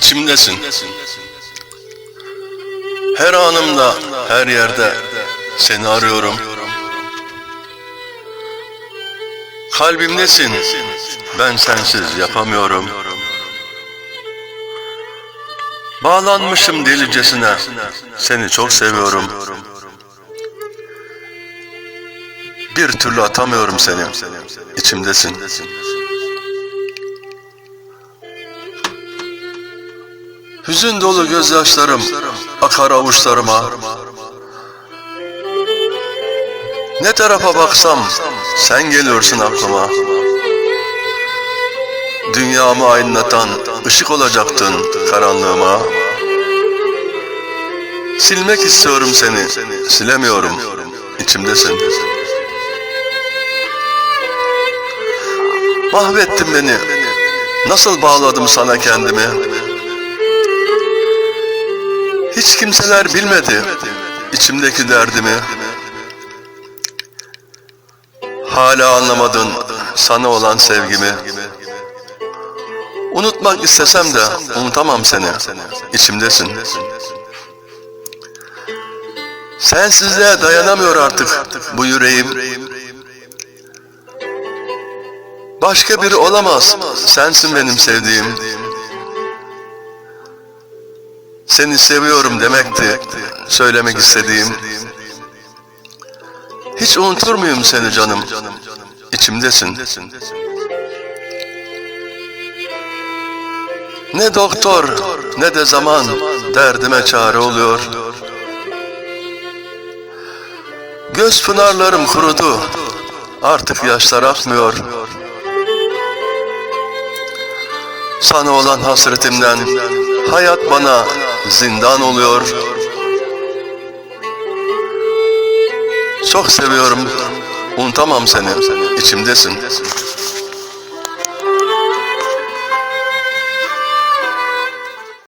içimdesin. Her anımda, her yerde seni arıyorum. Kalbimdesin, ben sensiz yapamıyorum. Bağlanmışım delicesine, seni çok seviyorum. Bir türlü atamıyorum seni, içimdesin. Hüzün dolu gözyaşlarım akar avuçlarıma. Ne tarafa baksam sen geliyorsun aklıma. Dünyamı aydınlatan ışık olacaktın karanlığıma. Silmek istiyorum seni, silemiyorum, içimdesin. Mahvettin beni, nasıl bağladım sana kendimi. Hiç kimseler bilmedi içimdeki derdimi. Hala anlamadın sana olan sevgimi. Unutmak istesem de unutamam seni. İçimdesin. Sensizliğe dayanamıyor artık bu yüreğim. Başka biri olamaz. Sensin benim sevdiğim. Seni seviyorum demekti söylemek istediğim. Hiç unutur muyum seni canım? İçimdesin. Ne doktor ne de zaman derdime çare oluyor. Göz pınarlarım kurudu. Artık yaşlar akmıyor. Sana olan hasretimden hayat bana zindan oluyor. Çok seviyorum. Unutamam seni. İçimdesin.